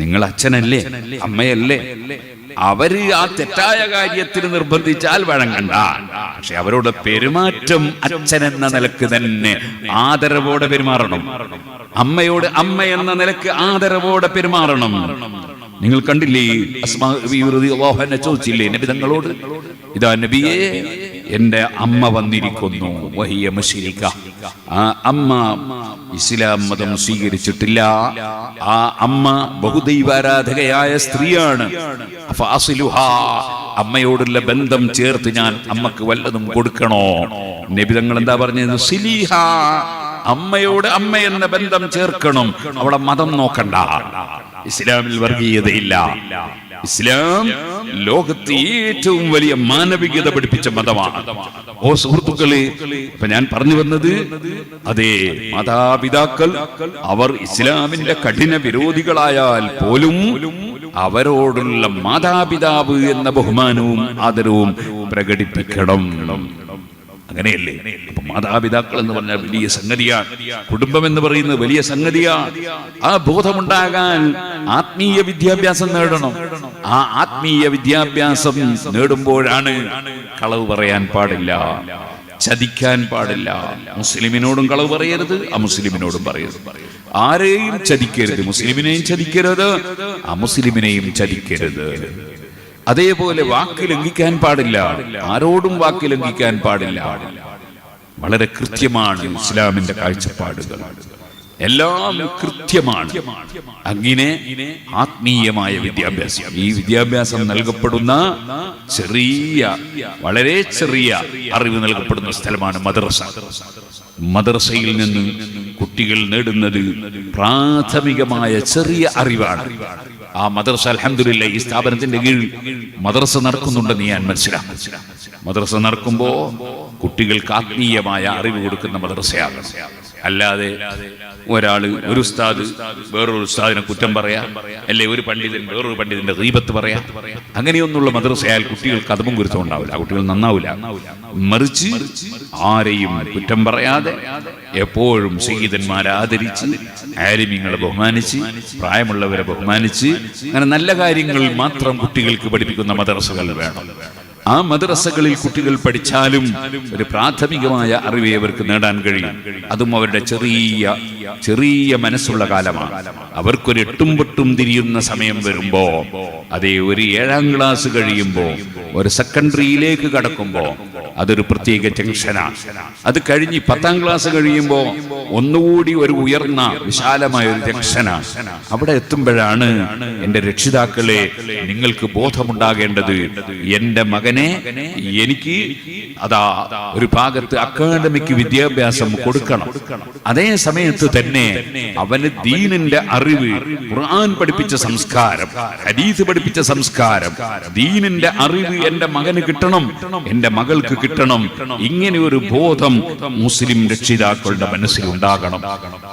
നിങ്ങൾ അച്ഛനല്ലേ? അമ്മയല്ലേ? അവർ ആ തെറ്റായ കാര്യത്തിന് നിർബന്ധിച്ചാൽ വഴങ്ങണ്ട. പക്ഷെ അവരോട് പെരുമാറ്റം അച്ഛൻ എന്ന നിലയ്ക്ക് തന്നെ ആദരവോടെ പെരുമാറണം. അമ്മയോട് അമ്മ എന്ന നിലയ്ക്ക് ആദരവോടെ പെരുമാറണം. നിങ്ങൾ കണ്ടില്ലേ? ചോദിച്ചില്ലേ? നബി തങ്ങളോട് ഇതാ നബിയെ എന്റെ അമ്മ വന്നിരിക്കുന്നു. വഹിയ മുഷിരിക്ക ആ അമ്മ ഇസ്ലാം മതം സ്വീകരിച്ചിട്ടില്ല. ആ അമ്മ ബഹുദൈവാരാധകയായ സ്ത്രീയാണ്. അമ്മയോടുള്ള ബന്ധം ചേർത്ത് ഞാൻ അമ്മയ്ക്ക് വല്ലതും കൊടുക്കണോ? നബി തങ്ങൾ എന്താ പറഞ്ഞത്? സിലിഹ. അമ്മയോട് അമ്മ എന്ന ബന്ധം ചേർക്കണം. അവിടെ മതം നോക്കണ്ട. ഇസ്ലാമിൽ വർഗീയതയില്ല. ഇസ്ലാം ലോകത്ത് ഏറ്റവും വലിയ മാനവികത പഠിപ്പിച്ച മതമാണ്. ഓ സുഹൃത്തുക്കളെ ഇപ്പൊ ഞാൻ പറഞ്ഞു വന്നത് അതെ മാതാപിതാക്കൾ അവർ ഇസ്ലാമിന്റെ കഠിന വിരോധികളായാൽ പോലും അവരോടുള്ള മാതാപിതാവ് എന്ന ബഹുമാനവും ആദരവും പ്രകടിപ്പിക്കണം. അങ്ങനെയല്ലേ? മാതാപിതാക്കൾ എന്ന് പറഞ്ഞാൽ വലിയ സംഗതിയാണ് കുടുംബം എന്ന് പറയുന്നത് വലിയ സംഗതിയാണ് ആ ബോധമുണ്ടാകാൻ ആത്മീയ വിദ്യാഭ്യാസം നേടണം. ആ ആത്മീയ വിദ്യാഭ്യാസം നേടുമ്പോഴാണ് കളവ് പറയാൻ പാടില്ല. ചതിക്കാൻ പാടില്ല. മുസ്ലിമിനോടും കളവ് പറയരുത് അമുസ്ലിമിനോടും പറയരുത്. ആരെയും ചതിക്കരുത് മുസ്ലിമിനെയും ചതിക്കരുത് അമുസ്ലിമിനെയും ചതിക്കരുത്. അതേപോലെ വാക്ക് ലംഘിക്കാൻ പാടില്ല. ആരോടും വാക്ക് ലംഘിക്കാൻ പാടില്ല. വളരെ കൃത്യമാണ് ഇസ്ലാമിന്റെ കാഴ്ചപ്പാടുകൾ. എല്ലാം കൃത്യമാണ്. അങ്ങനെ ആത്മീയമായ വിദ്യാഭ്യാസം. ഈ വിദ്യാഭ്യാസം നൽകപ്പെടുന്ന ചെറിയ വളരെ ചെറിയ അറിവ് നൽകപ്പെടുന്ന സ്ഥലമാണ് മദ്രസ. മദ്രസയിൽ നിന്ന് കുട്ടികൾ നേടുന്നത് പ്രാഥമികമായ ചെറിയ അറിവാണ്. ആ മദ്രസ അലഹമില്ല ഈ സ്ഥാപനത്തിന്റെ കീഴിൽ മദ്രസ നടക്കുന്നുണ്ടെന്ന് ഞാൻ മനസ്സിലാക്കും മദ്രസ നടക്കുമ്പോ കുട്ടികൾക്ക് ആത്മീയമായ അറിവ് കൊടുക്കുന്ന മദ്രസയാണ്. അല്ലാതെ ഒരാൾ ഒരു ഉസ്താദ് വേറൊരു ഉസ്താദിനെ കുറ്റം പറയാ. അല്ലെ ഒരു പണ്ഡിതൻ വേറൊരു പണ്ഡിതന്റെ ദീപത്ത് പറയാ. അങ്ങനെയൊന്നുള്ള മദ്രസയാൽ കുട്ടികൾക്ക് അതും ഗുരുത്വം ഉണ്ടാവില്ല കുട്ടികൾ നന്നാവില്ല. മറിച്ച് ആരെയും കുറ്റം പറയാതെ എപ്പോഴും സീതന്മാരെ ആദരിച്ച് ആരിമ്യങ്ങളെ ബഹുമാനിച്ച് പ്രായമുള്ളവരെ ബഹുമാനിച്ച് അങ്ങനെ നല്ല കാര്യങ്ങൾ മാത്രം കുട്ടികൾക്ക് പഠിപ്പിക്കുന്ന മദ്രസകൾ വേണം. ആ മദ്രസകളിൽ കുട്ടികൾ പഠിച്ചാലും ഒരു പ്രാഥമികമായ അറിവേ അവർക്ക് നേടാൻ കഴിയും. അതും അവരുടെ ചെറിയ ചെറിയ മനസ്സുള്ള കാലമാണ്. അവർക്കൊരു എട്ടും പൊട്ടും തിരിയുന്ന സമയം വരുമ്പോ അതേ ഒരു ഏഴാം ക്ലാസ് കഴിയുമ്പോ ഒരു സെക്കൻഡറിയിലേക്ക് കടക്കുമ്പോ അതൊരു പ്രത്യേക ജംഗ്ഷനാണ് അത് കഴിഞ്ഞ് പത്താം ക്ലാസ് കഴിയുമ്പോ ഒന്നുകൂടി ഒരു ഉയർന്ന വിശാലമായ ഒരു ടെൻഷനാണ് അവിടെ എത്തുമ്പോഴാണ് എന്റെ രക്ഷിതാക്കളെ നിങ്ങൾക്ക് ബോധമുണ്ടാകേണ്ടത്. എന്റെ മകനെ എനിക്ക് അതാ ഒരു ഭാഗത്ത് അക്കാദമിക്ക് വിദ്യാഭ്യാസം കൊടുക്കണം. അതേ സമയത്ത് തന്നെ അവന് ദീനിന്റെ അറിവ് ഖുർആൻ പഠിപ്പിച്ച സംസ്കാരം ഹദീസ് പഠിപ്പിച്ച സംസ്കാരം ദീനിന്റെ അറിവ് എന്റെ മകന് കിട്ടണം എന്റെ മകൾക്ക് കിട്ടണം. ഇങ്ങനെ ഒരു ബോധം മുസ്ലിം രക്ഷിതാക്കളുടെ മനസ്സിൽ ഉണ്ടാകണം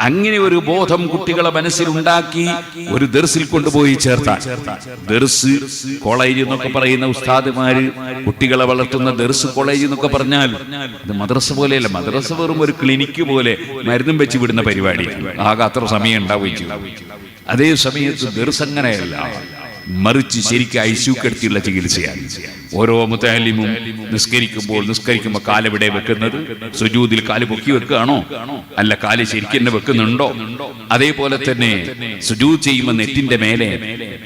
അങ്ങനെ ഒരു ബോധം കുട്ടികളെ മനസ്സിൽ ഉണ്ടാക്കി ഒരു ദർസിൽ കൊണ്ടുപോയി ചേർത്താൽ ദർസ് കോളേജ് എന്നൊക്കെ പറയുന്ന ഉസ്താദുമാര് കുട്ടികളെ വളർത്തുന്ന ദർസ് കോളേജ് എന്നൊക്കെ പറഞ്ഞാൽ ഇത് മദ്രസ പോലെയല്ല. മദ്രസ വെറും ഒരു ക്ലിനിക്ക് പോലെ മരുന്നും വെച്ച് വിടുന്ന പരിപാടി. ആകെ അത്ര സമയം ഉണ്ടാവുകയും ചെയ്യും അതേ സമയത്ത് ദർസ് അങ്ങനെയല്ല. മറിച്ച് ശരിക്കും ഐസ്യൂക്കെടുത്തിയുള്ള ചികിത്സയാണ്. ഓരോ മുത്താലിമും നിസ്കരിക്കുമ്പോൾ നിസ്കരിക്കുമ്പോൾ കാലെവിടെ വെക്കുന്നത്? സുജൂതിൽ കാൽ പൊക്കി വെക്കുകയാണോ? അല്ല കാൽ ശരിക്കും വെക്കുന്നുണ്ടോ? അതേപോലെ തന്നെ സുജൂത് ചെയ്യുമ്പോൾ നെറ്റിന്റെ മേലെ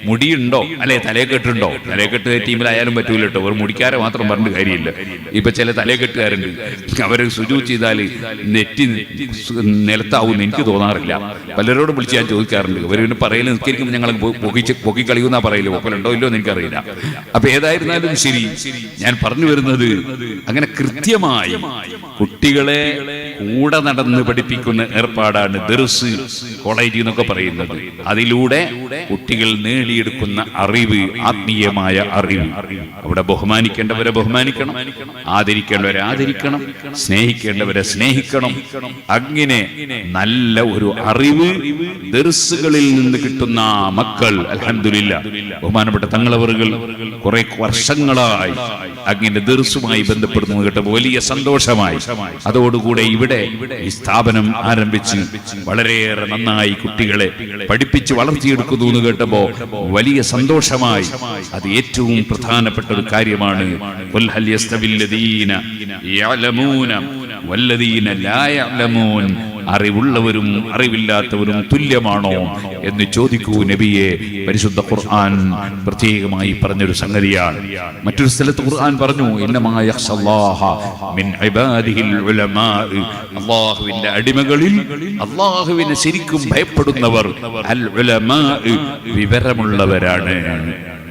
മുടിയുണ്ടോ? അല്ലെ തലയെക്കെട്ടുണ്ടോ? തലയെക്കെട്ട് ടീമിലായാലും പറ്റൂല കേട്ടോ. ഒരു മുടിക്കാരെ മാത്രം പറഞ്ഞിട്ട് കാര്യമില്ല. ഇപ്പൊ ചില തലയെക്കെട്ടുകാരുണ്ട്. അവർ സുജൂത് ചെയ്താൽ നെറ്റി നിലത്താവും എനിക്ക് തോന്നാറില്ല. പലരോടും വിളിച്ച് ഞാൻ ചോദിക്കാറുണ്ട്. അവർ പിന്നെ പറയലും നിസ്കരിക്കുമ്പോൾ ഞങ്ങൾ പൊക്കി കളിയുന്ന പറയില്ല ഒപ്പലുണ്ടോ ഇല്ലോ എന്ന് എനിക്കറിയില്ല. അപ്പൊ ഏതായിരുന്നാലും ശരി. ഞാൻ പറഞ്ഞു വരുന്നത് അങ്ങനെ കൃത്യമായി കുട്ടികളെ കൂടെ നടന്ന് പഠിപ്പിക്കുന്ന ഏർപ്പാടാണ് ദർസ് കോളേജ് എന്നൊക്കെ പറയുന്നത്. അതിലൂടെ കുട്ടികൾ നേടിയെടുക്കുന്ന അറിവ് ആത്മീയമായ അറിവ്. അവിടെ ബഹുമാനിക്കേണ്ടവരെ ബഹുമാനിക്കണം ആദരിക്കേണ്ടവരെ ആദരിക്കണം സ്നേഹിക്കേണ്ടവരെ സ്നേഹിക്കണം. അങ്ങനെ നല്ല ഒരു അറിവ് ദർസുകളിൽ നിന്ന് കിട്ടുന്ന മക്കൾ അലഹമില്ല ബഹുമാനപ്പെട്ട തങ്ങളവറുകൾ കുറെ വർഷങ്ങളായി അങ്ങനെ ദർസുമായി ബന്ധപ്പെടുന്നത് കേട്ടപ്പോൾ വലിയ സന്തോഷമായി. അതോടുകൂടെ ഇവിടെ ഈ സ്ഥാപനം ആരംഭിച്ച് വളരെയേറെ നന്നായി കുട്ടികളെ പഠിപ്പിച്ച് വളർത്തിയെടുക്കുന്നു എന്ന് കേട്ടപ്പോ വലിയ സന്തോഷമായി. അത് ഏറ്റവും പ്രധാനപ്പെട്ട ഒരു കാര്യമാണ്. വല്ലദീന ലാ യഅലമൂൻ അറിവുള്ളവരും അറിവില്ലാത്തവരും തുല്യമാണോ എന്ന് ചോദിക്കൂ നബിയെ. പരിശുദ്ധ ഖുർആൻ പ്രത്യേകമായി പറഞ്ഞൊരു സംഗതിയാണ്. മറ്റൊരു സ്ഥലത്ത് ഖുർആൻ പറഞ്ഞു അള്ളാഹുവിന്റെ അടിമകളിൽ അള്ളാഹുവിനെ ശരിക്കും ഭയപ്പെടുന്നവർ അൽ വിവരമുള്ളവരാണ്.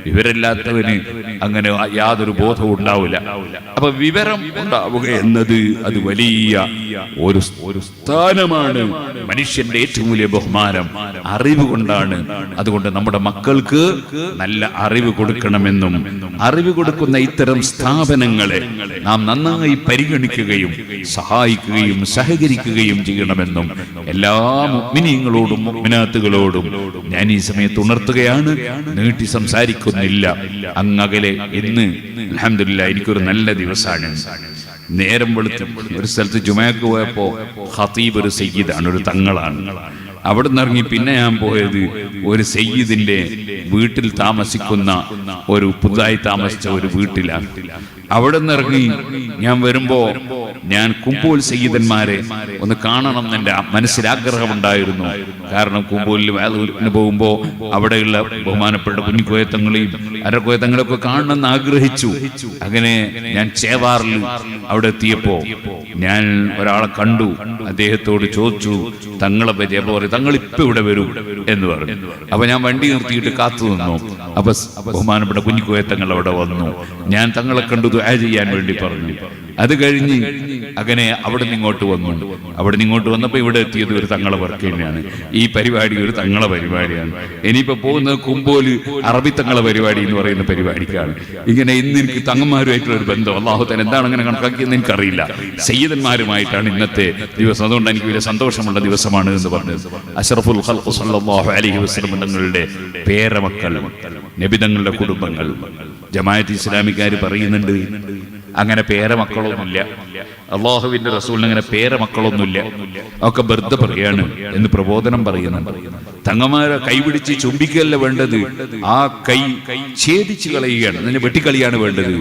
വിവരമില്ലാത്തവന് അങ്ങനെ യാതൊരു ബോധവും ഉണ്ടാവില്ല. അപ്പൊ വിവരം ഉണ്ടാവുക എന്നത് അത് വലിയ ഒരു ഒരു സ്ഥാനമാണ്. മനുഷ്യന്റെ ഏറ്റവും വലിയ ബഹുമാനം. അറിവ് കൊണ്ടാണ്. അതുകൊണ്ട് നമ്മുടെ മക്കൾക്ക് നല്ല അറിവ് കൊടുക്കണമെന്നും അറിവ് കൊടുക്കുന്ന ഇത്തരം സ്ഥാപനങ്ങളെ നാം നന്നായി പരിഗണിക്കുകയും സഹായിക്കുകയും സഹകരിക്കുകയും ചെയ്യണമെന്നും എല്ലാ മുഗ്മിനീങ്ങളോടും മുഗ്മിനാത്തുകളോടും ഞാൻ ഈ സമയത്ത് ഉണർത്തുകയാണ്. നീട്ടി സംസാരിക്കുന്നില്ല അങ്ങകലെ ഇന്ന് അലഹമില്ല എനിക്കൊരു നല്ല ദിവസമാണ്. നേരം വെളുത്ത്. ഒരു സ്ഥലത്ത് ജുമയക്ക് പോയപ്പോ ഹതീബ് ഒരു സയ്യിദാണ് ഒരു തങ്ങളാണ്. അവിടെ നിന്ന് ഇറങ്ങി പിന്നെ ഞാൻ പോയത് ഒരു സയ്യിദിന്റെ വീട്ടിൽ താമസിക്കുന്ന ഒരു പുതുതായി താമസിച്ച ഒരു വീട്ടിലാണ്. അവിടെ നിന്ന് ഇറങ്ങി ഞാൻ വരുമ്പോ ഞാൻ കുമ്പോൽ സയ്യിദന്മാരെ ഒന്ന് കാണണം എന്ന് എന്റെ മനസ്സിലാഗ്രഹമുണ്ടായിരുന്നു കാരണം കുമ്പൂലിൽ പോകുമ്പോ അവിടെയുള്ള ബഹുമാനപ്പെട്ട കുഞ്ഞിക്കോയത്തങ്ങളെയും അരക്കോയത്തങ്ങളെയൊക്കെ കാണണമെന്ന് ആഗ്രഹിച്ചു. അങ്ങനെ ഞാൻ ചേവാറിൽ അവിടെ എത്തിയപ്പോ ഞാൻ ഒരാളെ കണ്ടു. അദ്ദേഹത്തോട് ചോദിച്ചു തങ്ങളെ പറ്റി അപ്പൊ പറയും തങ്ങൾ ഇപ്പൊ ഇവിടെ വരും എന്ന് പറഞ്ഞു. അപ്പൊ ഞാൻ വണ്ടി നിർത്തിയിട്ട് കാത്തു നിന്നു. അപ്പൊ ബഹുമാനപ്പെട്ട ബഹുമാനപ്പെട്ട കുഞ്ഞിക്കോയത്തങ്ങൾ അവിടെ വന്നു. ഞാൻ തങ്ങളെ കണ്ടു ദുആ ചെയ്യാൻ വേണ്ടി പറഞ്ഞു. അത് കഴിഞ്ഞ് അങ്ങനെ അവിടെ നിങ്ങോട്ട് വന്നു. അവിടെ നിങ്ങോട്ട് ഇങ്ങോട്ട് വന്നപ്പോ ഇവിടെ എത്തിയത് ഒരു തങ്ങളെ വർക്ക് തന്നെയാണ് ഈ പരിപാടി ഒരു തങ്ങളെ പരിപാടിയാണ്. ഇനിയിപ്പോ പോകുന്നത് കുമ്പോൽ അറബി തങ്ങളെ പരിപാടി എന്ന് പറയുന്ന പരിപാടിക്കാണ്. ഇങ്ങനെ ഇന്ന് എനിക്ക് തങ്ങന്മാരുമായിട്ടുള്ള ഒരു ബന്ധം അള്ളാഹുത്തൻ എന്താണ് അങ്ങനെ കണക്കാക്കിയെന്ന് എനിക്കറിയില്ല. സയ്യിദന്മാരുമായിട്ടാണ് ഇന്നത്തെ ദിവസം. അതുകൊണ്ട് എനിക്ക് വലിയ സന്തോഷമുള്ള ദിവസമാണ് എന്ന് പറഞ്ഞത്. അഷറഫുൽ അലൈഹി വസല്ലം തങ്ങളുടെ പേരമക്കൾ നബിതങ്ങളുടെ കുടുംബങ്ങൾ. ജമാഅത്ത് ഇസ്ലാമിക്കാർ പറയുന്നുണ്ട്. അങ്ങനെ പേരമക്കളൊന്നുമില്ല. അള്ളാഹുവിന്റെ റസൂലിന് അങ്ങനെ പേരമക്കളൊന്നുമില്ല. ഒക്കെ വെറുതെ പറയാണ് എന്ന് പ്രബോധനം പറയുന്നുണ്ട്. തങ്ങന്മാരെ കൈപിടിച്ച് ചുംബിക്കല്ല വേണ്ടത്. ആ കൈ ഛേദിച്ച് കളയുകയാണ്. അതിനെ വെട്ടിക്കളിയാണ് വേണ്ടത്.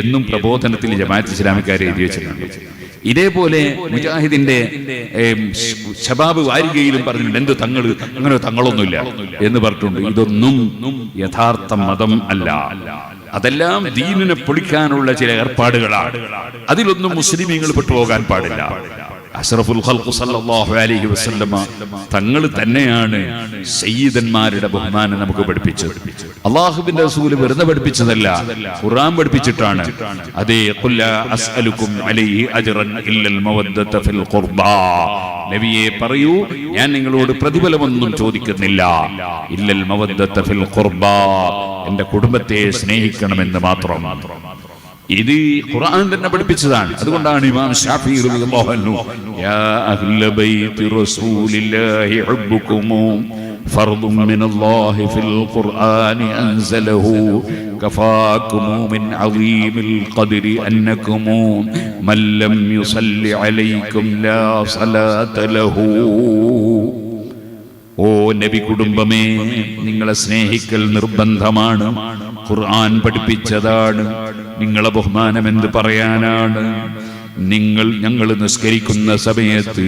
എന്നും പ്രബോധനത്തിൽ ജമാഅത്ത് ഇസ്ലാമിക്കാരെ എഴുതി വെച്ചിട്ടുണ്ട്. ഇതേപോലെ മുജാഹിദിന്റെ ശബാബ് വാരികയിലും പറഞ്ഞിട്ടുണ്ട് എന്ത് തങ്ങൾ? അങ്ങനെ തങ്ങളൊന്നുമില്ല. എന്ന് പറഞ്ഞിട്ടുണ്ട്. ഇതൊന്നും യഥാർത്ഥ മതം അല്ല. അതെല്ലാം ദീനിനെ പൊളിക്കാനുള്ള ചില ഏർപ്പാടുകളാണ്. അതിലൊന്നും മുസ്ലിമീങ്ങൾ പെട്ടുപോകാൻ പാടില്ല. അഷ്റഫുൽ ഖൽഖു സല്ലല്ലാഹു അലൈഹി വസല്ലമ തങ്ങൾ തന്നെയാണ് സയ്യിദന്മാരുടെ ബഹുമാനം നമുക്ക് പഠിപ്പിച്ചത്. അള്ളാഹുവിന്റെ റസൂൽ വെറുതെ പഠിപ്പിച്ചതല്ല ഖുർആൻ പഠിപ്പിച്ചിട്ടാണ്. അതേ ഖുല്ല അസ്അലുക്കും അലൈഹി അജ്റൻ ഇല്ലൽ മവദ്ദത ഫിൽ ഖുർബാ നബിയെ പറയൂ ഞാൻ നിങ്ങളോട് പ്രതിഫലമൊന്നും ചോദിക്കുന്നില്ല. ഇല്ലൽ മവദ്ദത ഫിൽ ഖുർബാ എന്റെ കുടുംബത്തെ സ്നേഹിക്കണമെന്ന് മാത്രം. ഇത് ഖുർആൻ തന്നെ പഠിപ്പിച്ചതാണ്. അതുകൊണ്ടാണ് ഇമാം ഷാഫി റളിയല്ലാഹു അൻഹു യാ അഹ്ല ബൈത്തി റസൂലില്ലാഹി ഹുബ്ബുകും ഫർദും മിനല്ലാഹി ഫിൽ ഖുർആനി അൻസലഹു കഫാകും മിൻ അദീമിൽ ഖദ്രി അന്നകും മൻ ലം യുസല്ലി അലൈക്കും ലാ സലാത ലഹു. ഓ നബി കുടുംബമേ നിങ്ങളെ സ്നേഹിക്കൽ നിർബന്ധമാണ്. ഖുർആൻ പഠിപ്പിച്ചതാണ്. നിങ്ങളെ ബഹുമാനം എന്ത് പറയാനാണ്? നിങ്ങൾ ഞങ്ങൾ നിസ്കരിക്കുന്ന സമയത്ത്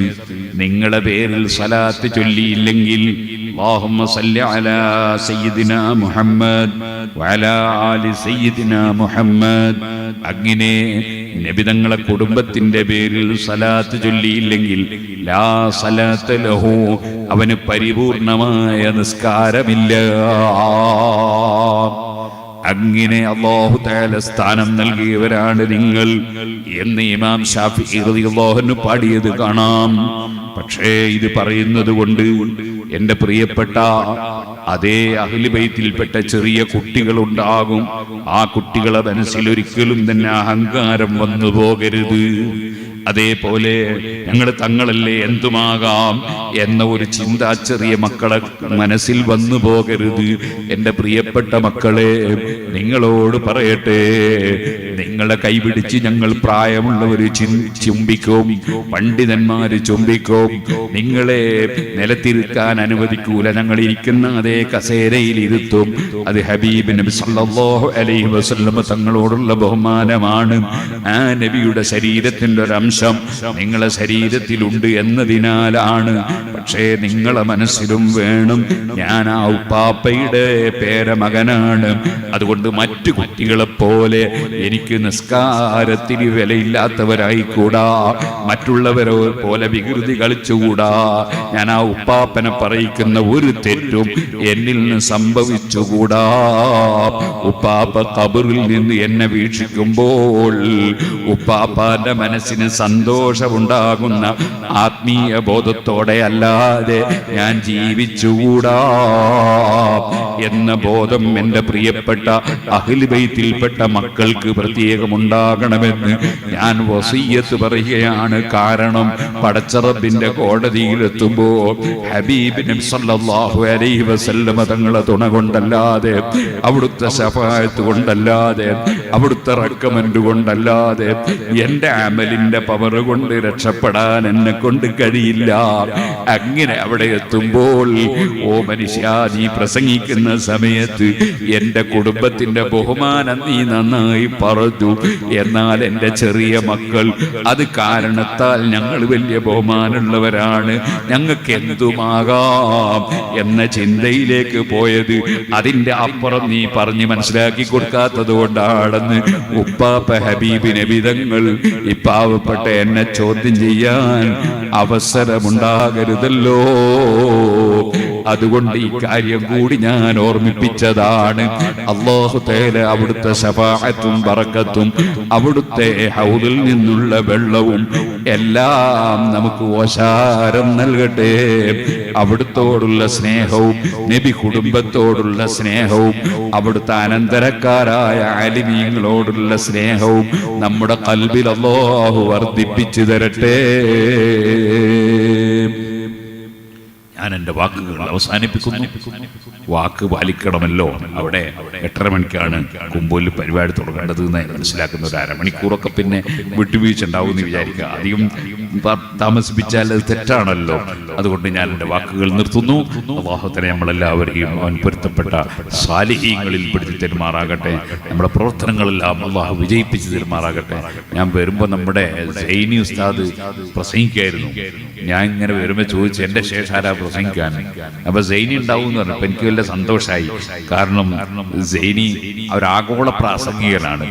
നിങ്ങളുടെ പേരിൽ സലാത്ത് ചൊല്ലിയില്ലെങ്കിൽ അങ്ങനെ നബിതങ്ങളെ കുടുംബത്തിന്റെ പേരിൽ സലാത്ത് ചൊല്ലിയില്ലെങ്കിൽ ലാ സലാത്ത് ലഹു അവന് പരിപൂർണമായ നിസ്കാരമില്ല. അങ്ങനെ അള്ളാഹു താല സ്ഥാനം നൽകിയവരാണ് നിങ്ങൾ എന്ന് ഇമാം ഷാഫി അള്ളാഹുന് പാടിയത് കാണാം. പക്ഷേ ഇത് പറയുന്നത് കൊണ്ട് എന്റെ പ്രിയപ്പെട്ട അതേ അഖിലുബൈത്തിൽപ്പെട്ട ചെറിയ കുട്ടികൾ ഉണ്ടാകും ആ കുട്ടികളെ മനസ്സിൽ ഒരിക്കലും തന്നെ അഹങ്കാരം വന്നു പോകരുത്. അതേപോലെ ഞങ്ങൾ തങ്ങളല്ലേ എന്തുമാകാം എന്ന ഒരു ചിന്ത ചെറിയ മക്കളെ മനസ്സിൽ വന്നു പോകരുത്. എന്റെ പ്രിയപ്പെട്ട മക്കളെ നിങ്ങളോട് പറയട്ടെ. നിങ്ങളെ കൈപിടിച്ച് ഞങ്ങൾ പ്രായമുള്ളവർ ചുംബിക്കും. പണ്ഡിതന്മാര് ചുംബിക്കും. നിങ്ങളെ നിലത്തിരുത്താൻ അനുവദിക്കൂല. ഞങ്ങൾ ഇരിക്കുന്ന അതേ കസേരയിൽ ഇരുത്തും. അത് ഹബീബ് നബി സല്ലല്ലാഹു അലൈഹി വസല്ലം തങ്ങളോടുള്ള ബഹുമാനമാണ്. ആ നബിയുടെ ശരീരത്തിന്റെ ഒരു അംശം നിങ്ങളെ ശരീരത്തിലുണ്ട് എന്നതിനാലാണ്. പക്ഷേ നിങ്ങളെ മനസ്സിലും വേണം. ഞാൻ ആ ഉപ്പാപ്പയുടെ പേരമകനാണ്. അതുകൊണ്ട് മറ്റു കുട്ടികളെ പോലെ എനിക്ക് നിസ്കാരത്തിന് വിലയില്ലാത്തവരായി കൂടാ മറ്റുള്ളവരെ പോലെ വികൃതി കളിച്ചുകൂടാ. ഞാൻ ആ ഉപ്പാപ്പനെ പറയിക്കുന്ന ഒരു തെറ്റും എന്നിൽ നിന്ന് സംഭവിച്ചുകൂടാ. ഉപ്പാപ്പ കബറിൽ നിന്ന് എന്നെ വീക്ഷിക്കുമ്പോൾ ഉപ്പാപ്പാന്റെ മനസ്സിന് സന്തോഷമുണ്ടാകുന്ന ആത്മീയ ബോധത്തോടെ അല്ലാതെ ഞാൻ ജീവിച്ചുകൂടാ എന്ന ബോധം എന്റെ പ്രിയപ്പെട്ട അഖിൽബൈത്തിൽപ്പെട്ട മക്കൾക്ക് പ്രത്യേകമുണ്ടാകണമെന്ന് ഞാൻ വസീയത്ത് പറയുകയാണ്. കാരണം പടച്ചറബിന്റെ കോടതിയിലെത്തുമ്പോ ഹബീബ് നബി സല്ലല്ലാഹു അലൈഹി വസല്ലമ തങ്ങളെ തുണ കൊണ്ടല്ലാതെ അവിടുത്തെ ശഫായത്ത് കൊണ്ടല്ലാതെ അവിടുത്തെ റെക്കമെന്റ് കൊണ്ടല്ലാതെ എന്റെ അമലിന്റെ പവർ കൊണ്ട് രക്ഷപ്പെടാൻ എന്നെ കൊണ്ട് കഴിയില്ല. അങ്ങനെ അവിടെ എത്തുമ്പോൾ ഓ മനുഷ്യ നീ പ്രസംഗിക്കുന്ന സമയത്ത് എന്റെ കുടുംബത്തിന്റെ ബഹുമാനം നീ നന്നായി പറഞ്ഞു എന്നാൽ എന്റെ ചെറിയ മക്കൾ അത് കാരണത്താൽ ഞങ്ങൾ വലിയ ബഹുമാനമുള്ളവരാണ്. ഞങ്ങൾക്ക് എന്തുമാകാം? എന്ന ചിന്തയിലേക്ക് പോയത്. അതിന്റെ അപ്പുറം നീ പറഞ്ഞ് മനസ്സിലാക്കി കൊടുക്കാത്തത് കൊണ്ടാണെന്ന് ഉപ്പാപ്പ ഹബീബിനെ വിധങ്ങൾ ഇപ്പാവപ്പെട്ട എന്നെ ചോദ്യം ചെയ്യാൻ അവസരമുണ്ടാകരുതല്ലോ. അതുകൊണ്ട് ഈ കാര്യം കൂടി ഞാൻ ഓർമ്മിപ്പിച്ചതാണ്. അള്ളാഹു തേല അവിടുത്തെ ശപാഹത്തും പറക്കത്തും അവിടുത്തെ ഹൗദിൽ നിന്നുള്ള വെള്ളവും എല്ലാം നമുക്ക് ഓശാരം നൽകട്ടെ. അവിടുത്തോടുള്ള സ്നേഹവും നബി കുടുംബത്തോടുള്ള സ്നേഹവും അവിടുത്തെ അനന്തരക്കാരായ ആലിമീങ്ങളോടുള്ള സ്നേഹവും നമ്മുടെ കൽബിൽ അള്ളാഹു വർദ്ധിപ്പിച്ചു തരട്ടെ. ഞാൻ എന്റെ വാക്കുകൾ അവസാനിപ്പിക്കുന്നു. വാക്ക് പാലിക്കണമല്ലോ. അവിടെ എട്ടര മണിക്കാണ് കുമ്പോലിൽ പരിപാടി തുടങ്ങേണ്ടത് എന്ന് മനസ്സിലാക്കുന്ന ഒരു അരമണിക്കൂറൊക്കെ പിന്നെ വിട്ടുവീഴ്ച ഉണ്ടാവും എന്ന് വിചാരിക്കുക. അധികം താമസിപ്പിച്ചാൽ അത് തെറ്റാണല്ലോ. അതുകൊണ്ട് ഞാൻ എന്റെ വാക്കുകൾ നിർത്തുന്നു. അള്ളാഹുത്തനെ നമ്മളെല്ലാവരെയും അവൻ പൊരുത്തപ്പെട്ട സാലിഹ്യങ്ങളിൽ പെടുത്തി തെരുമാറാകട്ടെ. നമ്മുടെ പ്രവർത്തനങ്ങളെല്ലാം അള്ളാഹു വിജയിപ്പിച്ച് തെരുമാറാകട്ടെ. ഞാൻ വരുമ്പോൾ നമ്മുടെ സൈനി ഉസ്താദ് പ്രസംഗിക്കായിരുന്നു. ഞാൻ ഇങ്ങനെ വരുമ്പോൾ ചോദിച്ചു എന്റെ ശേഷം ആരാ പ്രസംഗിക്കാൻ അപ്പൊ സൈനി ഉണ്ടാവും എന്ന് പറഞ്ഞു. എനിക്ക് വലിയ സന്തോഷമായി കാരണം സൈനി ആഗോള പ്രാസംഗികനാണ്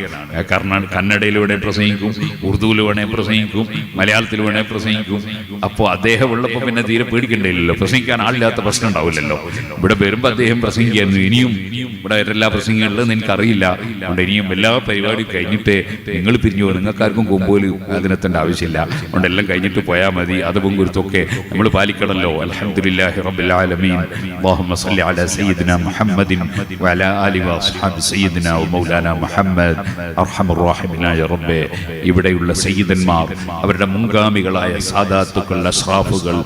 കർണാടക കന്നഡയിലൂടെ പ്രസംഗിക്കും ഉറുദുവിൽ വേണേ പ്രസംഗിക്കും മലയാളത്തിൽ വേണേ പ്രസംഗിക്കും. അപ്പോൾ അദ്ദേഹം ഉള്ളപ്പോൾ പിന്നെ തീരെ പേടിക്കണ്ടില്ലല്ലോ പ്രസംഗിക്കാൻ ആളില്ലാത്ത പ്രശ്നം ഉണ്ടാവില്ലല്ലോ. ഇവിടെ വരുമ്പോൾ അദ്ദേഹം പ്രസംഗിക്കായിരുന്നു. ഇനിയും ഇവിടെ എല്ലാ പ്രസംഗങ്ങളിലും എനിക്കറിയില്ല അതുകൊണ്ട് ഇനിയും എല്ലാ പരിപാടിയും കഴിഞ്ഞിട്ട് നിങ്ങൾ പിരിഞ്ഞു നിങ്ങൾക്കാർക്കും കൊമ്പോൽ അതിനെത്തേണ്ട ആവശ്യമില്ല. അതുകൊണ്ട് എല്ലാം കഴിഞ്ഞിട്ട് പോയാൽ മതി. അതും കുരുത്തൊക്കെ നമ്മൾ പാലിക്കണമല്ലോ അൽഹംദുലില്ലാഹി റബ്ബിൽ ആലമീൻ. അല്ലാഹുമ്മ സല്ലി അലാ സയ്യിദിന മുഹമ്മദിൻ വഅലാ ആലി വഅസ്ഹാബി സയ്യിദിന മൗലാന മുഹമ്മദ്. അർഹമുറാഹിമിനായ റബ്ബെ. ഇവിടെയുള്ള സയ്യിദന്മാർ അവരുടെ മുൻഗാമികളായ സാദാത്തുക്കൾ അഷ്റാഫുകൾ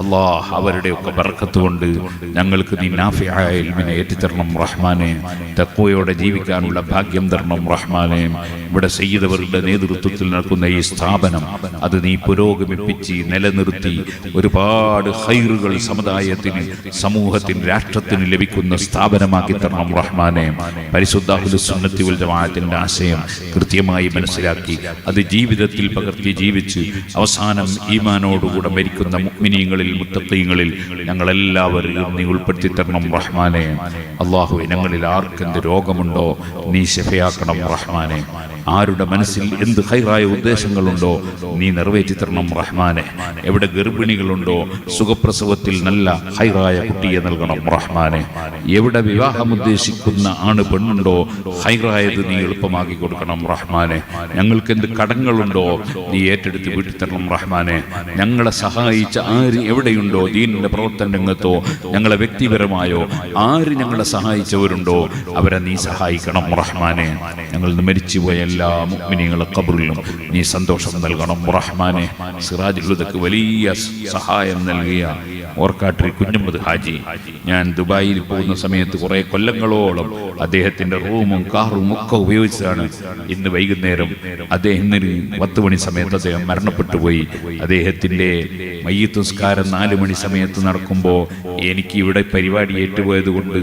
അള്ളാഹ് അവരുടെയൊക്കെ ബർക്കത്ത് കൊണ്ട് ഞങ്ങൾക്ക് നീ നാഫിയായ ഇൽമിനെ റഹ്മാനെ. തക്വയോടെ ജീവിക്കാനുള്ള ഭാഗ്യം തരണം റഹ്മാനെ. ഇവിടെ സയ്യിദവരുടെ നേതൃത്വത്തിൽ നടക്കുന്ന ഈ സ്ഥാപനം അത് നീ പുരോഗമിപ്പിച്ച് നിലനിർത്തി ഒരുപാട് ഹൈറുകൾ സമുദായത്തിന് സമൂഹത്തിന് രാഷ്ട്രത്തിന് ലഭിക്കുന്ന സ്ഥാപനമാക്കി തരണം റഹ്മാനെ. പരിശുദ്ധ ജമാഅത്തിന്റെ ആശയം കൃത്യമായി മനസ്സിലാക്കി. അത് ജീവിതത്തിൽ പകർത്തി ജീവിച്ച് അവസാനം ഈമാനോടുകൂടെ മരിക്കുന്ന മുഗ്മിനീങ്ങളിൽ മുത്തത്തീങ്ങളിൽ ഞങ്ങളെല്ലാവരെയും നീ ഉൾപ്പെടുത്തി തരണം റഹ്മാനെ. അള്ളാഹു ഞങ്ങളിൽ ആർക്കെന്ത് രോഗമുണ്ടോ നീ ശഫയാക്കണം റഹ്മാനെ. ആരുടെ മനസ്സിൽ എന്ത് ഹൈറായ ഉദ്ദേശങ്ങളുണ്ടോ നീ നിറവേറ്റി തരണം റഹ്മാനെ. എവിടെ ഗർഭിണികളുണ്ടോ സുഖപ്രസവത്തിൽ നല്ല ഹൈറായ കുട്ടിയെ നൽകണം റഹ്മാനെ. എവിടെ വിവാഹം ഉദ്ദേശിക്കുന്ന ആണ് പെണ്ണുണ്ടോ ഹൈറായത് നീ എളുപ്പമാക്കി കൊടുക്കണം റഹ്മാനെ. ഞങ്ങൾക്ക് എന്ത് കടങ്ങളുണ്ടോ? നീ ഏറ്റെടുത്ത് വീട്ടിൽ തരണം റഹ്മാനെ. ഞങ്ങളെ സഹായിച്ച ആര് എവിടെയുണ്ടോ? ദീനിന്റെ പ്രവർത്തന രംഗത്തോ ഞങ്ങളെ വ്യക്തിപരമായോ ആര് ഞങ്ങളെ സഹായിച്ചവരുണ്ടോ? അവരെ നീ സഹായിക്കണം റഹ്മാനെ. ഞങ്ങൾ മരിച്ചുപോയ എല്ലാ മുഗ്മിനികളെ കബറിലും നീ സന്തോഷം നൽകണം റഹ്മാനെ. സിറാജുലുദക്ക് വലിയ സഹായം നൽകിയ ഓർക്കാട്ടിൽ കുഞ്ഞുമ്പത് ഹാജി. ഞാൻ ദുബായിൽ പോകുന്ന സമയത്ത് കുറെ കൊല്ലങ്ങളോളം അദ്ദേഹത്തിന്റെ റൂമും കാറും ഒക്കെ ഉപയോഗിച്ചതാണ് ഇന്ന് വൈകുന്നേരം അദ്ദേഹം പത്ത് മണി സമയത്ത് അദ്ദേഹം മരണപ്പെട്ടു പോയി അദ്ദേഹത്തിന്റെ മയ്യത്തുസ്കാരം നാല് മണി സമയത്ത് നടക്കുമ്പോൾ എനിക്ക് ഇവിടെ പരിപാടി ഏറ്റുപോയത് കൊണ്ട്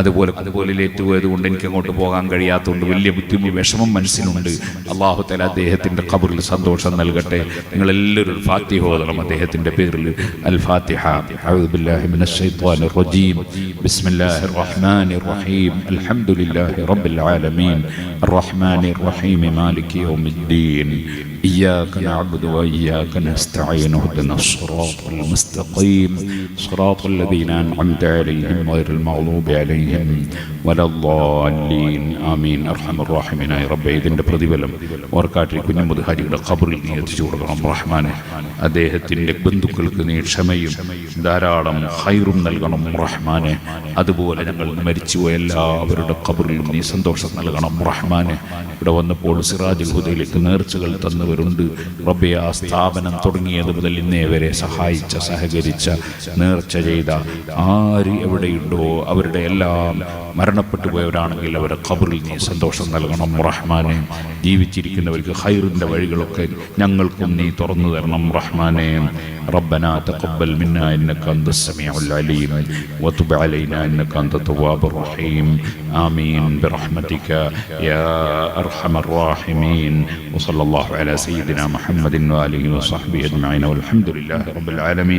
അതുപോലെ അതുപോലെ ഏറ്റുപോയത് കൊണ്ട് എനിക്ക് അങ്ങോട്ട് പോകാൻ കഴിയാത്തതുകൊണ്ട് വലിയ ബുദ്ധിമുട്ട് വിഷമം മനസ്സിലുണ്ട് അള്ളാഹു തല അദ്ദേഹത്തിന്റെ ഖബറിൽ സന്തോഷം നൽകട്ടെ നിങ്ങൾ എല്ലാവരും ഒരു ഫാത്തിഹ ഓതണം അദ്ദേഹത്തിന്റെ പേരിൽ അൽ ഫാത്തിഹ أعوذ بالله من الشيطان الرجيم بسم الله الرحمن الرحيم الحمد لله رب العالمين الرحمن الرحيم مالك يوم الدين إياك نعبد وإياك نستعين اهدنا الصراط المستقيم صراط الذين أنعمت عليهم غير المغضوب عليهم ولا الضالين آمين أرحم الراحمين يا رب ഇതിൻ്റെ പ്രതിഫലം ഓർക്കാട്ടിൽ കുഞ്ഞുമുത് ഹരിയുടെ ഖബറിൽ നീ എത്തിച്ചു കൊടുക്കണം റഹ്മാനെ അദ്ദേഹത്തിൻ്റെ ബന്ധുക്കൾക്ക് നീ ക്ഷമയും ധാരാളം ഹൈറും നൽകണം റഹ്മാനെ അതുപോലെ ഞങ്ങൾ മരിച്ചുപോയ എല്ലാവരുടെ ഖബറിലും നീ സന്തോഷം നൽകണം റഹ്മാനെ ഇവിടെ വന്നപ്പോൾ സിറാജുൽ ഹുദയിലേക്ക് നേർച്ചകൾ തന്നവരുണ്ട് റബ്ബെ ആ സ്ഥാപനം തുടങ്ങിയത് മുതൽ ഇന്നേ വരെ സഹായിച്ച സഹകരിച്ച നേർച്ച ചെയ്ത ആര് എവിടെയുണ്ടോ അവരുടെ എല്ലാം മരണപ്പെട്ടു പോയവരാണെങ്കിൽ അവരെ ഖബറിൽ നീ സന്തോഷം നൽകണം. റഹ്മാനെ ജീവിച്ചിരിക്കുന്നവർക്ക് ഹൈറിന്റെ വഴികളൊക്കെ ഞങ്ങൾക്കും നീ തുറന്നു തരണം. റഹ്മാനെ ربنا تقبل منا إنك أنت السميع العليم وتب علينا إنك أنت التواب الرحيم. آمين برحمتك يا أرحم الراحمين. وصلى الله على سيدنا محمد وآله وصحبه أجمعين والحمد لله رب العالمين.